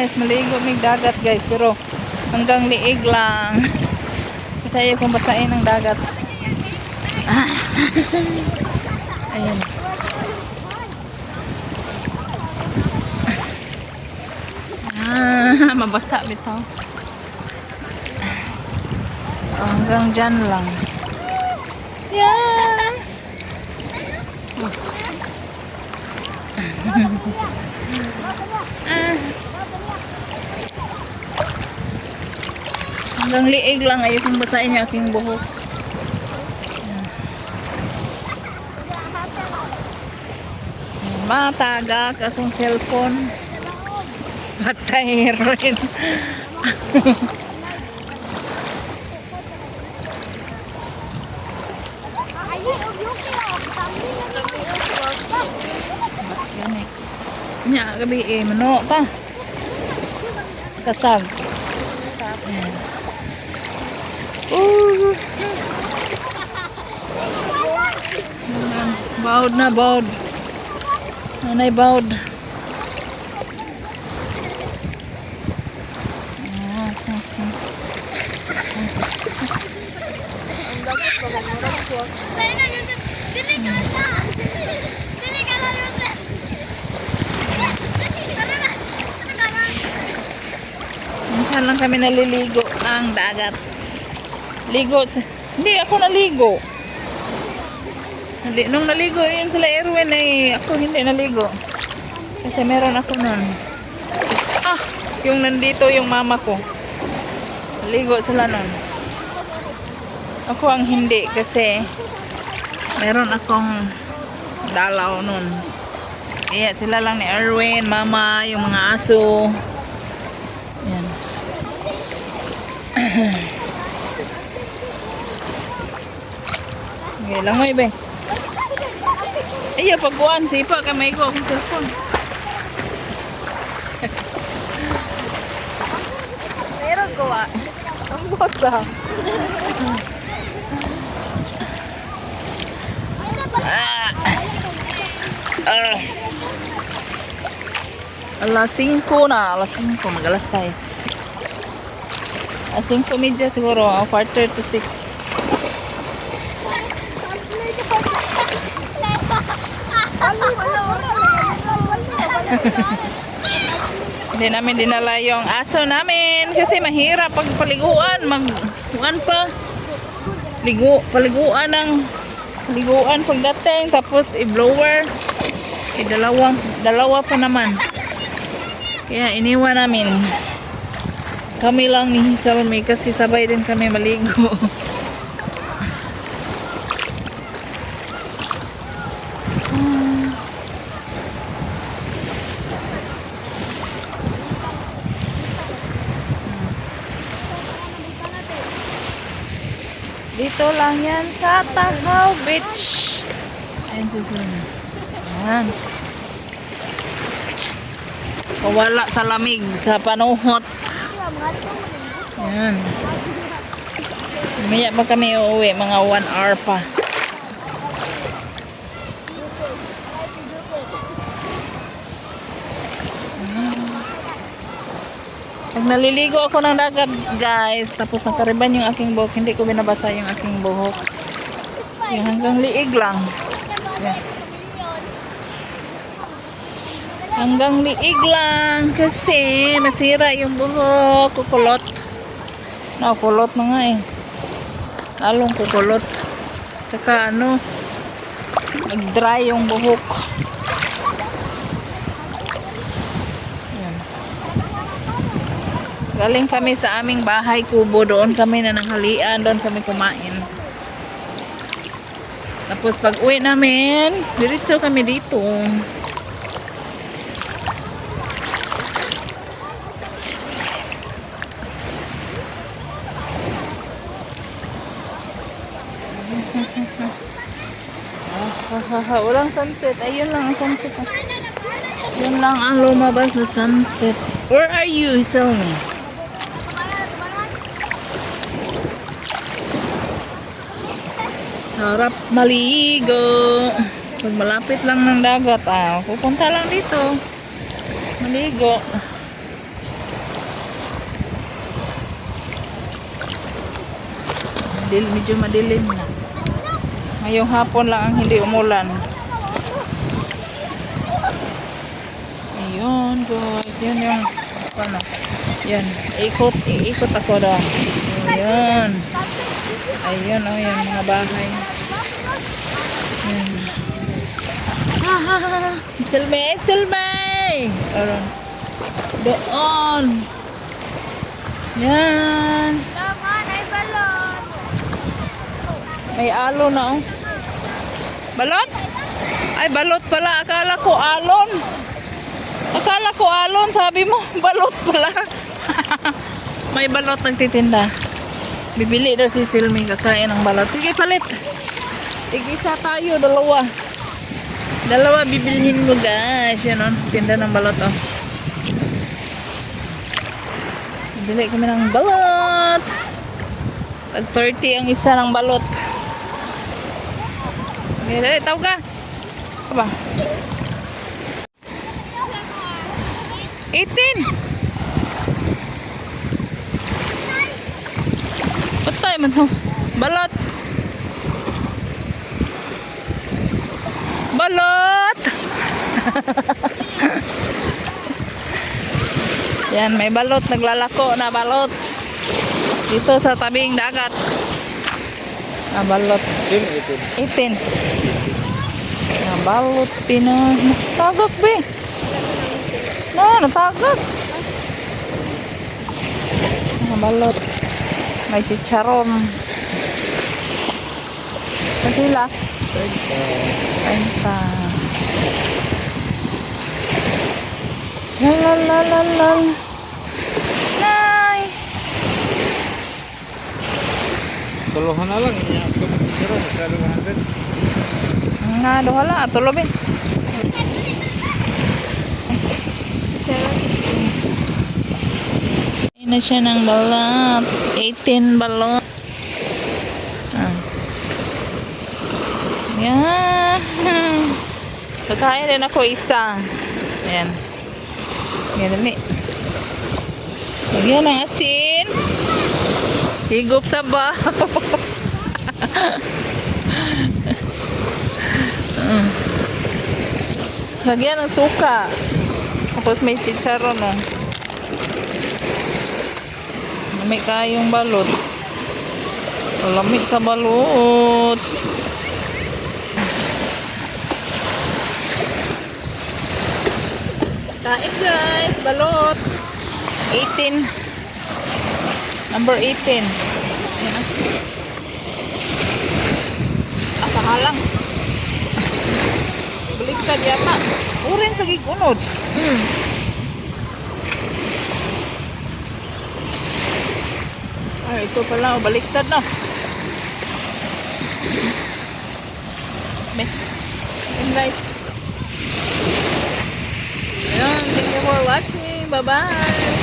guys, maligo mig dagat guys, pero hanggang liig lang. Kasi ayaw kong basain ng dagat. Ah. Ayan. Ah, mabasa bitaw. Hanggang dyan lang. Yan. Ah. Hanggang liig lang ayaw kong basahin yung aking buhok. Matagak akong cellphone. Patay rin. Nya, gabi eh, mano ta. Kasag. Uh. Bawd na, bawd. Nanay bawd. Minsan lang kami naliligo ng dagat. Ligo. Hindi ako naligo. Nali, nung naligo yun sila Erwin ay ako hindi naligo. Kasi meron ako nun. Ah! Yung nandito yung mama ko. Naligo sila nun. Ako ang hindi kasi meron akong dalaw nun. Iya, sila lang ni Erwin, mama, yung mga aso. Yan. Okay, lang mo ibe. Ayaw, pagbuan, sipa ka may ko akong cellphone. Meron ko ah. Ang bota. Ah. Ah. Alas 5 na, alas 5, mag alas 6. Alas 5 media siguro, ah, quarter to 6. Hindi namin dinala yung aso namin kasi mahirap pag paliguan, mag kuan pa. Ligo, paliguan ng paliguan pagdating tapos i-blower. Eh, dalawang, dalawa pa naman. Kaya iniwan namin. Kami lang ni Salmi kasi sabay din kami maligo. Dito lang yan sa Tahaw Beach. Ayan si Salmi. Ayan. Kawala sa lamig, sa panuhot. Ayan. Maya pa kami uuwi, mga 1 hour pa. Pag naliligo ako ng dagat, guys, tapos nakariban yung aking buhok, hindi ko binabasa yung aking buhok. Yung hanggang liig lang. Yan. Hanggang liig lang kasi masira yung buhok, kukulot. No, kulot na nga eh. Lalong kukulot. Tsaka ano, nag-dry yung buhok. Galing kami sa aming bahay kubo, doon kami na nanghalian, doon kami kumain. Tapos pag uwi namin, diretso kami dito. Walang sunset. Ayun lang ang sunset. Yun lang ang lumabas na sunset. Where are you? Tell me. Sarap maligo. Pag malapit lang ng dagat, ah, pupunta lang dito. Maligo. Dil medyo madilim na. Ngayong hapon lang ang hindi umulan. Ayun, guys. Yun yung ano. Yan. Ikot, ikot ako daw. Ayun. Ayun, oh, yan mga bahay. Silme, silme! Aron. Doon. Yan. Naman ay balon. May alo na oh. Balot? Ay, balot pala. Akala ko alon. Akala ko alon. Sabi mo, balot pala. May balot nagtitinda. Bibili daw si Silmi kakain ng balot. Sige, palit. Tig-isa tayo, dalawa. Dalawa bibilhin mo guys. Yan oh, tinda ng balot oh. Bibili kami ng balot. Tag 30 ang isa ng balot. Okay, dali, tawag ka. Ano ba? 18. Patay man to. Balot. Balot. Yan, may balot. Naglalako na balot. Dito sa tabing dagat. Na balot. 18. Na balot. Pinag... Tagak, be. Na, natagak. Na balot. May chicharon. Kasila. 30. 30. Lalalalalal. Nay! Tuluhan na lang. Inias ka mong sira. Sa 200. Nga, duha lang. Tulo bin. Ina siya ng balot. 18 balot. Ah. Yan. Kakain din ako isa. Ayan. Yan dali. Lagyan asin. Higop sa ba. Mm. Lagyan ng suka. Tapos may chicharon, no. Lamig kayong balot. Lamig sa balot. Kain guys, balot. 18. Number 18. Yan ah. Ah, sakalang. Baliktad yata. Urin sa gigunod. Hmm. Ay, ito pala. oh, Baliktad na. Me. Ayan guys. more watching. Bye-bye.